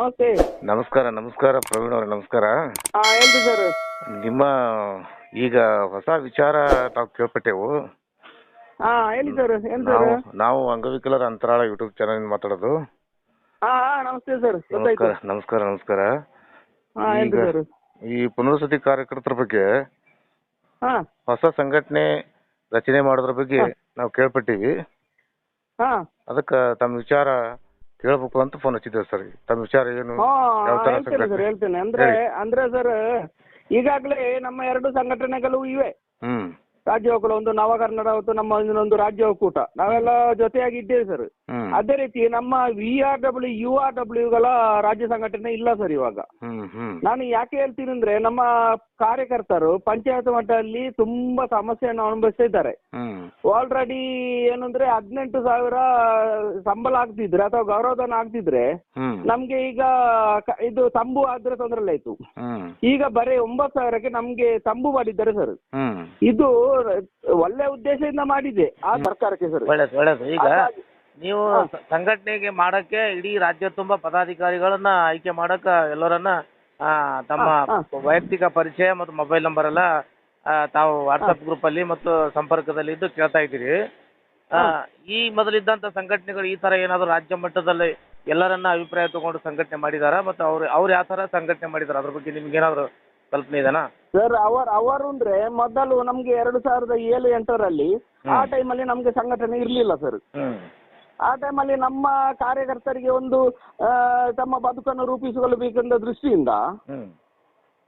ನಮಸ್ತೆ. ನಮಸ್ಕಾರ ನಮಸ್ಕಾರ ಪ್ರವೀಣ್ ಅವರೇ ನಮಸ್ಕಾರ. ಹಾ ಹೇಳ್ರಿ ಸರ್. ನಿಮ್ಮ ಈಗ ಹೊಸ ವಿಚಾರ ನಾವು ಕೇಳ್ಪಟ್ಟೆವು. ಹಾ ಹೇಳಿ ಸರ್ ಏನ್ ನಾವು ನಾವು ಅಂಗವಿಕಲರ ಅಂತರಾಳ ಯೂಟ್ಯೂಬ್ ಚಾನಲ್ ಮಾತಾಡೋದು. ಹಾ ಹಾ ನಮಸ್ತೆ ಸರ್ ಗೊತ್ತಾಯ್ತು. ನಮಸ್ಕಾರ ನಮಸ್ಕಾರ ನಮಸ್ಕಾರ. ಹಾ ಹೇಳ್ರಿ ಈಗ ಸರ್. ಈ ಪುನರ್ವಸತಿ ಕಾರ್ಯಕರ್ತರ ಬಗ್ಗೆ ಹಾ. ಹೊಸ ಸಂಘಟನೆ ರಚನೆ ಮಾಡೋದ್ರ ಬಗ್ಗೆ ನಾವು ಕೇಳ್ಪಟ್ಟಿವಿ. ಹಾ. ಅದಕ್ಕೆ ತಮ್ಮ ವಿಚಾರ ಕೇಳ್ಬೇಕು ಅಂತ ಫೋನ್ ಹಚ್ಚಿದ್ದೇವೆ ಸರ್ ತಮ್ಮ ವಿಚಾರ ಏನು? ಹಾ ಯಾವ ತರ ಹೇಳ್ತೇನೆ ಸರ್ ಸಂಘಟನೆ? ಹೇಳ್ತೇನೆ. ಅಂದ್ರೆ ಹೇಳಿ. ಅಂದ್ರೆ ಸರ್ ಈಗಾಗಲೇ ನಮ್ಮ ಎರಡು ಸಂಘಟನೆಗಳು ಇವೆ. ಹ್ಮ್. ರಾಜ್ಯ ಒಕ್ಕೂಟ ಒಂದು ನವಕರ್ನಾಟಕ ಮತ್ತು ನಮ್ಮ ಇನ್ನೊಂದು ರಾಜ್ಯ ಒಕ್ಕೂಟ. ನಾವೆಲ್ಲ ಜೊತೆಯಾಗಿ ಇದ್ದೇವೆ ಸರ್ ಅದೇ ರೀತಿ ನಮ್ಮ V R W U R ಡಬ್ಲ್ಯೂಗಳ ರಾಜ್ಯ ಸಂಘಟನೆ ಇಲ್ಲ ಸರ್ ಇವಾಗ. ನಾನು ಯಾಕೆ ಹೇಳ್ತೀನಿ ಅಂದ್ರೆ ನಮ್ಮ ಕಾರ್ಯಕರ್ತರು ಪಂಚಾಯತ್ ಮಟ್ಟದಲ್ಲಿ ತುಂಬಾ ಸಮಸ್ಯೆಯನ್ನು ಅನುಭವಿಸ್ತಾ ಇದ್ದಾರೆ ಆಲ್ರೆಡಿ ಏನಂದ್ರೆ ಹದಿನೆಂಟು ಸಾವಿರ ಸಂಬಳ ಆಗ್ತಿದ್ರೆ ಅಥವಾ ಗೌರವಧನ ಆಗ್ತಿದ್ರೆ ನಮ್ಗೆ ಈಗ ಇದು ತಂಬು ಆದ್ರೆ ತೊಂದರೆ ಇಲ್ಲ ಆಯ್ತು ಈಗ ಬರೀ ಒಂಬತ್ತು ಸಾವಿರಕ್ಕೆ ನಮ್ಗೆ ತಂಬು ಮಾಡಿದ್ದಾರೆ ಸರ್. ಇದು ಒಳ್ಳೆ ಉದ್ದೇಶದಿಂದ ಮಾಡಿದೆ ಆ ಸರ್ಕಾರಕ್ಕೆ ಸರ್. ಈಗ ನೀವು ಸಂಘಟನೆಗೆ ಮಾಡಕ್ಕೆ ಇಡೀ ರಾಜ್ಯ ತುಂಬಾ ಪದಾಧಿಕಾರಿಗಳನ್ನ ಆಯ್ಕೆ ಮಾಡಕ್ಕ ಎಲ್ಲರನ್ನ ಆ, ತಮ್ಮ ವೈಯಕ್ತಿಕ ಪರಿಚಯ ಮತ್ತು ಮೊಬೈಲ್ ನಂಬರ್ ಎಲ್ಲ ಆ, ತಾವು ವಾಟ್ಸಪ್ ಗ್ರೂಪ್ ಅಲ್ಲಿ ಮತ್ತು ಸಂಪರ್ಕದಲ್ಲಿ ಇದ್ದು ಕೇಳ್ತಾ ಇದ್ದೀರಿ. ಆ, ಈ ಮೊದಲಿದ್ದಂತ ಸಂಘಟನೆಗಳು ಈ ತರ ಏನಾದ್ರು ರಾಜ್ಯ ಮಟ್ಟದಲ್ಲಿ ಎಲ್ಲರನ್ನ ಅಭಿಪ್ರಾಯ ತಗೊಂಡು ಸಂಘಟನೆ ಮಾಡಿದಾರ? ಮತ್ತು ಅವ್ರು ಅವ್ರು ಯಾವ ತರ ಸಂಘಟನೆ ಮಾಡಿದಾರ? ಅದ್ರ ಬಗ್ಗೆ ನಿಮ್ಗೆ ಏನಾದ್ರು ಕಲ್ಪನೆ ಇದೆನಾ? ಸರ್ ಅವರ್ ಅವರು ಅಂದ್ರೆ ಮೊದಲು ನಮ್ಗೆ ಎರಡು ಸಾವಿರದ ಏಳು ಎಂಟರಲ್ಲಿ ಆ ಟೈಮಲ್ಲಿ ನಮ್ಗೆ ಸಂಘಟನೆ ಇರ್ಲಿಲ್ಲ ಸರ್. ಹ್ಮ್. ಆ ಟೈಮಲ್ಲಿ ನಮ್ಮ ಕಾರ್ಯಕರ್ತರಿಗೆ ಒಂದು ಆ, ತಮ್ಮ ಬದುಕನ್ನು ರೂಪಿಸಿಕೊಳ್ಳಬೇಕೆಂದ ದೃಷ್ಟಿಯಿಂದ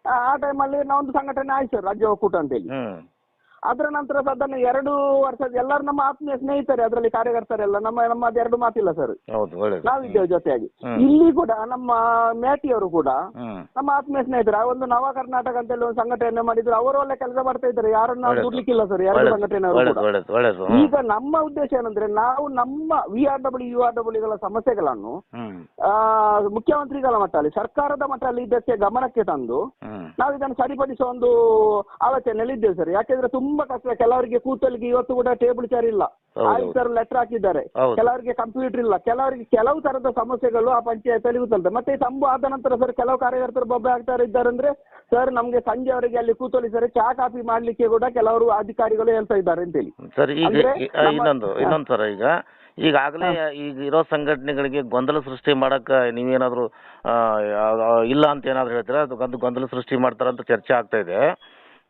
ಆ ಆ ಟೈಮಲ್ಲಿ ನಾವೊಂದು ಸಂಘಟನೆ ಆಯ್ತು ಸರ್ ರಾಜ್ಯ ಒಕ್ಕೂಟ ಅಂತೇಳಿ. ಹ್ಮ್. ಅದರ ನಂತರ ಅದನ್ನು ಎರಡು ವರ್ಷದ ಎಲ್ಲರೂ ನಮ್ಮ ಆತ್ಮೀಯ ಸ್ನೇಹಿತರೆ ಅದರಲ್ಲಿ ಕಾರ್ಯಕರ್ತರೆಲ್ಲ ನಮ್ಮ ನಮ್ಮದು ಎರಡು ಮಾತಿಲ್ಲ ಸರ್ ನಾವಿದ್ದೇವೆ ಜೊತೆಯಾಗಿ. ಇಲ್ಲಿ ಕೂಡ ನಮ್ಮ ಮೇಟಿಯವರು ಕೂಡ ನಮ್ಮ ಆತ್ಮೀಯ ಸ್ನೇಹಿತರು ಆ ಒಂದು ನವ ಕರ್ನಾಟಕ ಅಂತೇಳಿ ಒಂದು ಸಂಘಟನೆ ಮಾಡಿದ್ರು. ಅವರು ಒಳ್ಳೆ ಕೆಲಸ ಮಾಡ್ತಾ ಇದ್ದಾರೆ. ಯಾರನ್ನ ನಾವು. ದುಡ್ಲಿಕ್ಕಿಲ್ಲ ಸರ್ ಎರಡು ಸಂಘಟನೆ ಸಂಘಟನೆಯವರು. ಈಗ ನಮ್ಮ ಉದ್ದೇಶ ಏನಂದ್ರೆ ನಾವು ನಮ್ಮ V R W U R ಡಬ್ಲ್ಯೂಗಳ ಸಮಸ್ಯೆಗಳನ್ನು ಆ, ಮುಖ್ಯಮಂತ್ರಿಗಳ ಮಟ್ಟದಲ್ಲಿ ಸರ್ಕಾರದ ಮಟ್ಟದಲ್ಲಿ ಇದಕ್ಕೆ ಗಮನಕ್ಕೆ ತಂದು ನಾವು ಇದನ್ನು ಸರಿಪಡಿಸುವ ಒಂದು ಆಲೋಚನೆಯಲ್ಲಿ ಇದ್ದೇವೆ ಸರ್ ಯಾಕೆಂದ್ರೆ ತುಂಬಾ ಕಷ್ಟ. ಕೆಲವರಿಗೆ ಕೂತಲ್ಲಿಗೆ ಇವತ್ತು ಕೂಡ ಟೇಬಲ್ ಚೇರ್ ಇಲ್ಲ. ಆಯುಕ್ತರು ಲೆಟರ್ ಹಾಕಿದ್ದಾರೆ. ಕೆಲವರಿಗೆ ಕಂಪ್ಯೂಟರ್ ಇಲ್ಲ. ಕೆಲವರಿಗೆ ಕೆಲವು ತರದ ಸಮಸ್ಯೆಗಳು ಆ ಪಂಚಾಯತಲ್ಲಿ ಗೊತ್ತಲ್ದೆ. ಮತ್ತೆ ತಂಬು ಆದ ನಂತರ ಸರ್ ಕೆಲವು ಕಾರ್ಯಕರ್ತರು ಬೊಬ್ಬೆ ಆಗ್ತಾ ಇದ್ದಾರೆ ಅಂದ್ರೆ ಸರ್ ನಮ್ಗೆ ಸಂಜೆವರೆಗೆ ಅಲ್ಲಿ ಕೂತಲ್ಲಿ ಸರ್ ಚಾ ಕಾಫಿ ಮಾಡ್ಲಿಕ್ಕೆ ಕೂಡ ಕೆಲವರು ಅಧಿಕಾರಿಗಳು ಹೇಳ್ತಾ ಇದ್ದಾರೆ ಅಂತೇಳಿ. ಸರ್ ಈಗ ಇನ್ನೊಂದು ಇನ್ನೊಂದು ಸರ್ ಈಗ. ಈಗಾಗಲೇ ಈಗ ಇರೋ ಸಂಘಟನೆಗಳಿಗೆ ಗೊಂದಲ ಸೃಷ್ಟಿ ಮಾಡಕ್ಕ ನೀವೇನಾದ್ರು ಇಲ್ಲ ಅಂತ ಏನಾದ್ರು ಹೇಳ್ತೀರಾ? ಅದು ಗೊಂದಲ ಸೃಷ್ಟಿ ಮಾಡ್ತಾರಂತ ಚರ್ಚೆ ಆಗ್ತಾ ಇದೆ.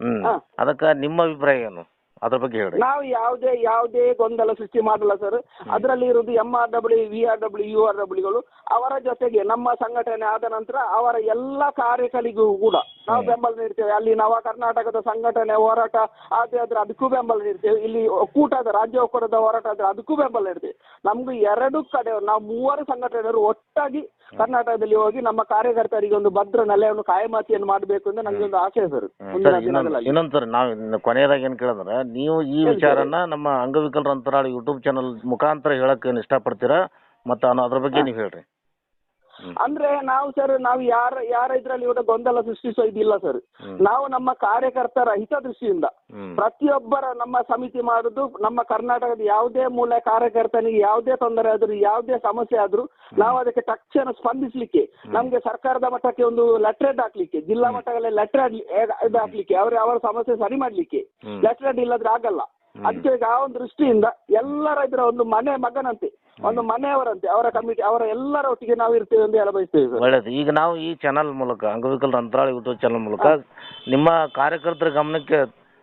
ಹ್ಮ್. ಹಾ. ಅದಕ್ಕೆ ನಿಮ್ಮ ಅಭಿಪ್ರಾಯ ಏನು? ಅದ್ರ ಬಗ್ಗೆ ಹೇಳಿ ನಾವು ಯಾವುದೇ ಯಾವುದೇ ಗೊಂದಲ ಸೃಷ್ಟಿ ಮಾಡಲ್ಲ ಸರ್ ಅದರಲ್ಲಿ ಇರುವುದು M R W V R W U R ಡಬ್ಲ್ಯೂಗಳು ಅವರ ಜೊತೆಗೆ ನಮ್ಮ ಸಂಘಟನೆ ಆದ ನಂತರ ಅವರ ಎಲ್ಲ ಕಾರ್ಯಗಳಿಗೂ ಕೂಡ ನಾವು ಬೆಂಬಲ ನೀಡ್ತೇವೆ. ಅಲ್ಲಿ ನವ ಕರ್ನಾಟಕದ ಸಂಘಟನೆ ಹೋರಾಟ ಆದ್ರೆ ಆದ್ರೆ ಅದಕ್ಕೂ ಬೆಂಬಲ ನೀಡ್ತೇವೆ. ಇಲ್ಲಿ ಒಕ್ಕೂಟದ ರಾಜ್ಯ ಒಕ್ಕೂಟದ ಹೋರಾಟ ಆದ್ರೆ ಅದಕ್ಕೂ ಬೆಂಬಲ ನೀಡ್ತೇವೆ. ನಮ್ಗೆ ಎರಡು ಕಡೆ ನಾವು ಮೂವರು ಸಂಘಟನೆಯವರು ಒಟ್ಟಾಗಿ ಕರ್ನಾಟಕದಲ್ಲಿ ಹೋಗಿ ನಮ್ಮ ಕಾರ್ಯಕರ್ತರಿಗೆ ಒಂದು ಭದ್ರ ನೆಲೆಯನ್ನು ಕಾಯಮಾತಿಯನ್ನು ಮಾಡಬೇಕು ಅಂತ ನನಗೆ ಒಂದು ಆಸೆ ಸರ್. ಮುಂದಿನ ಸರ್ ಇನ್ನೊಂದು ದಿನಗಳಲ್ಲಿ. ಇನ್ನೊಂದು ಸರ್ ನಾವು ಕೊನೆಯದಾಗಿ ಏನ್ ಕೇಳಿದ್ರೆ ನೀವು ಈ ವಿಚಾರನ ನಮ್ಮ ಅಂಗವಿಕಲರ ಅಂತರಾಳ ಯೂಟ್ಯೂಬ್ ಚಾನಲ್ ಮುಖಾಂತರ ಹೇಳಕ್ ಏನ್ ಇಷ್ಟಪಡ್ತೀರಾ? ಮತ್ತೆ ಅದ್ರ ಬಗ್ಗೆ ನೀವು ಹೇಳ್ರಿ. ಅಂದ್ರೆ ನಾವು ಸರ್ ನಾವು ಯಾರ ಯಾರ ಇದ್ರಲ್ಲಿ ಇವಾಗ ಗೊಂದಲ ಸೃಷ್ಟಿಸೋ ಇದಿಲ್ಲ ಸರ್ ನಾವು ನಮ್ಮ ಕಾರ್ಯಕರ್ತರ ಹಿತದೃಷ್ಟಿಯಿಂದ ಪ್ರತಿಯೊಬ್ಬರ ನಮ್ಮ ಸಮಿತಿ ಮಾಡುದು ನಮ್ಮ ಕರ್ನಾಟಕದ ಯಾವುದೇ ಮೂಲ ಕಾರ್ಯಕರ್ತನಿಗೆ ಯಾವುದೇ ತೊಂದರೆ ಆದ್ರೂ ಯಾವುದೇ ಸಮಸ್ಯೆ ಆದ್ರೂ ನಾವು ಅದಕ್ಕೆ ತಕ್ಷಣ ಸ್ಪಂದಿಸ್ಲಿಕ್ಕೆ ನಮ್ಗೆ ಸರ್ಕಾರದ ಮಟ್ಟಕ್ಕೆ ಒಂದು ಲೆಟರ್ ಹಾಕ್ಲಿಕ್ಕೆ ಜಿಲ್ಲಾ ಮಟ್ಟದಲ್ಲಿ ಲೆಟರ್ ಹಾಕ್ಲಿಕ್ಕೆ ಅವ್ರ ಅವರ ಸಮಸ್ಯೆ ಸರಿ ಮಾಡ್ಲಿಕ್ಕೆ ಲೆಟ್ರೇಟ್ ಲೆಟರ್ ಇಲ್ಲದ್ರೆ ಆಗಲ್ಲ. ಅದಕ್ಕೆ ಈಗ ಆ ಒಂದು ದೃಷ್ಟಿಯಿಂದ ಎಲ್ಲ ರೈತರ ಒಂದು ಮನೆ ಮಗನಂತೆ ಒಂದು ಮನೆಯವರಂತೆ ಅವರ ಕಮಿಟಿ ಅವರ ಎಲ್ಲರ ಒಟ್ಟಿಗೆ ನಾವು ಇರ್ತೇವೆ ಎಂದು ಹೇಳ ಬಯಸ್ತೇವೆ ಸರ್ ಒಳ್ಳೇದು. ಈಗ ನಾವು ಈ ಚಾನಲ್ ಮೂಲಕ ಅಂಗವಿಕಲರ ಅಂತರಾಳ ಯೂಟ್ಯೂಬ್ ಚಾನಲ್ ಮೂಲಕ ನಿಮ್ಮ ಕಾರ್ಯಕರ್ತರ ಗಮನಕ್ಕೆ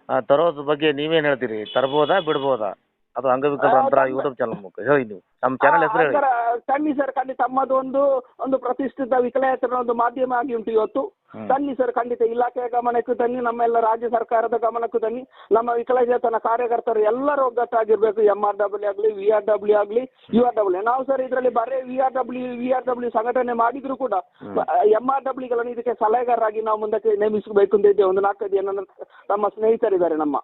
ಆ, ತರೋದ್ರ ಬಗ್ಗೆ ನೀವೇನ್ ಹೇಳ್ತೀರಿ? ತರಬಹುದಾ ಬಿಡ್ಬೋದಾ? ಅದು ಅಂಗವಿಕಲರ ಅಂತರಾಳ ಯೂಟ್ಯೂಬ್ ಚಾನಲ್ ಮೂಲಕ. ಹೇಳಿ ನೀವು. ನಮ್ಮ ಚಾನಲ್ ಹೆಸರು ಹೇಳಿ. ಸರ್, ಕಣ್ಣಿ ಸರ್ ಖಂಡಿತ ತಮ್ಮದು ಒಂದು ಒಂದು ಪ್ರತಿಷ್ಠಿತ ವಿಕಲಾಯತರ ಒಂದು ಮಾಧ್ಯಮ ಆಗಿ ಉಂಟು ಇವತ್ತು. ತನ್ನಿ ಸರ್ ಖಂಡಿತ ಇಲಾಖೆಯ ಗಮನಕ್ಕೂ ತನ್ನಿ ನಮ್ಮೆಲ್ಲ ರಾಜ್ಯ ಸರ್ಕಾರದ ಗಮನಕ್ಕೂ ತನ್ನಿ ನಮ್ಮ ವಿಕಲಚೇತನ ಕಾರ್ಯಕರ್ತರು ಎಲ್ಲರೂ ಒಗ್ಗಟ್ಟಾಗಿರ್ಬೇಕು ಎಂ ಆರ್ ಡಬ್ಲ್ಯೂ ಆಗಲಿ ವಿ ಆರ್ ಡಬ್ಲ್ಯೂ ಆಗಲಿ ಯು ಆರ್ ಡಬ್ಲ್ಯೂ ನಾವು ಸರ್ ಇದರಲ್ಲಿ ಬರೇ V R W V R W ಸಂಘಟನೆ ಮಾಡಿದ್ರು ಕೂಡ ಎಂ ಆರ್ ಡಬ್ಲ್ಯೂಗಳನ್ನು ಇದಕ್ಕೆ ಸಲಹೆಗಾರರಾಗಿ ನಾವು ಮುಂದಕ್ಕೆ ನೇಮಿಸಬೇಕು ಅಂತ ಇದ್ದೇವೆ. ಒಂದು ನಾಲ್ಕೈದು ಜನ ನಮ್ಮ ಸ್ನೇಹಿತರಿದ್ದಾರೆ ನಮ್ಮ.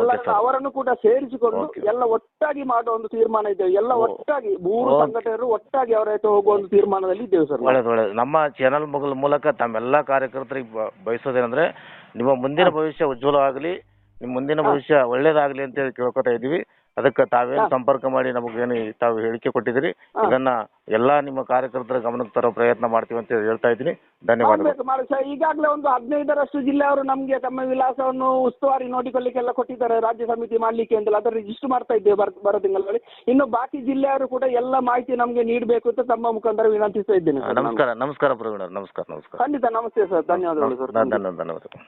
ಎಲ್ಲ ಅವರನ್ನು ಕೂಡ ಸೇರಿಸಿಕೊಂಡು ಎಲ್ಲ ಒಟ್ಟಾಗಿ ಮಾಡುವ ಒಂದು ತೀರ್ಮಾನ ಇದ್ದೇವೆ. ಎಲ್ಲ ಒಟ್ಟಾಗಿ ಮೂರು. ಸಂಘಟನೆಯರು ಒಟ್ಟಾಗಿ ಅವರ ಹೋಗುವ ಒಂದು ತೀರ್ಮಾನದಲ್ಲಿ ಇದ್ದೇವೆ ಸರ್ ನಾವು. ಒಳ್ಳೇದು ಒಳ್ಳೇದು. ನಮ್ಮ ಚಾನಲ್ ಮೂಲಕ ತಮ್ಮೆಲ್ಲ ಕಾರ್ಯಕರ್ತರಿಗೆ ಬಯಸೋದೇನಂದ್ರೆ ನಿಮ್ಮ ಮುಂದಿನ ಭವಿಷ್ಯ ಉಜ್ವಲವಾಗಲಿ ನಿಮ್ಮ ಮುಂದಿನ ಭವಿಷ್ಯ ಒಳ್ಳೇದಾಗಲಿ ಅಂತೇಳಿ ಕೇಳ್ಕೊತಾ ಇದ್ದೀವಿ. ಅದಕ್ಕೆ ತಾವೇನು ಸಂಪರ್ಕ ಮಾಡಿ ನಮಗೇನು ತಾವು ಹೇಳಿಕೆ ಕೊಟ್ಟಿದ್ದೀರಿ. ಇದನ್ನ ಎಲ್ಲಾ ನಿಮ್ಮ ಕಾರ್ಯಕರ್ತರ ಗಮನಕ್ಕೆ ತರೋ ಪ್ರಯತ್ನ ಮಾಡ್ತೀವಿ ಅಂತ ಹೇಳ್ತಾ ಇದ್ದೀನಿ. ಧನ್ಯವಾದಗಳು. ಮಾಡ್ಬೇಕು ಮಾಡಿ ಸರ್ ಈಗಾಗಲೇ ಒಂದು ಹದಿನೈದರಷ್ಟು ಜಿಲ್ಲೆಯವರು ನಮಗೆ ತಮ್ಮ ವಿಳಾಸವನ್ನು ಉಸ್ತುವಾರಿ ನೋಡಿಕೊಳ್ಳಿಕ್ಕೆಲ್ಲ ಕೊಟ್ಟಿದ್ದಾರೆ. ರಾಜ್ಯ ಸಮಿತಿ ಮಾಡ್ಲಿಕ್ಕೆ ಅಂತ ಅದರ ರಿಜಿಸ್ಟರ್ ಮಾಡ್ತಾ ಇದ್ದೇವೆ ಬರ್ ಬರೋ ತಿಂಗಳಲ್ಲಿ. ಇನ್ನು ಬಾಕಿ ಜಿಲ್ಲೆಯವರು ಕೂಡ ಎಲ್ಲ ಮಾಹಿತಿ ನಮಗೆ ನೀಡಬೇಕು ಅಂತ ತಮ್ಮ ಮುಖಾಂತರ ವಿನಂತಿಸ್ತಾ ಇದ್ದೇನೆ ಸರ್ ನಾನು. ನಮಸ್ಕಾರ ನಮಸ್ಕಾರ ಪ್ರವೀಣ ನಮಸ್ಕಾರ ನಮಸ್ಕಾರ. ಖಂಡಿತ ನಮಸ್ತೆ ಸರ್. ಧನ್ಯವಾದಗಳು ಸರ್. ಧನ್ಯವಾದ ಧನ್ಯವಾದಗಳು.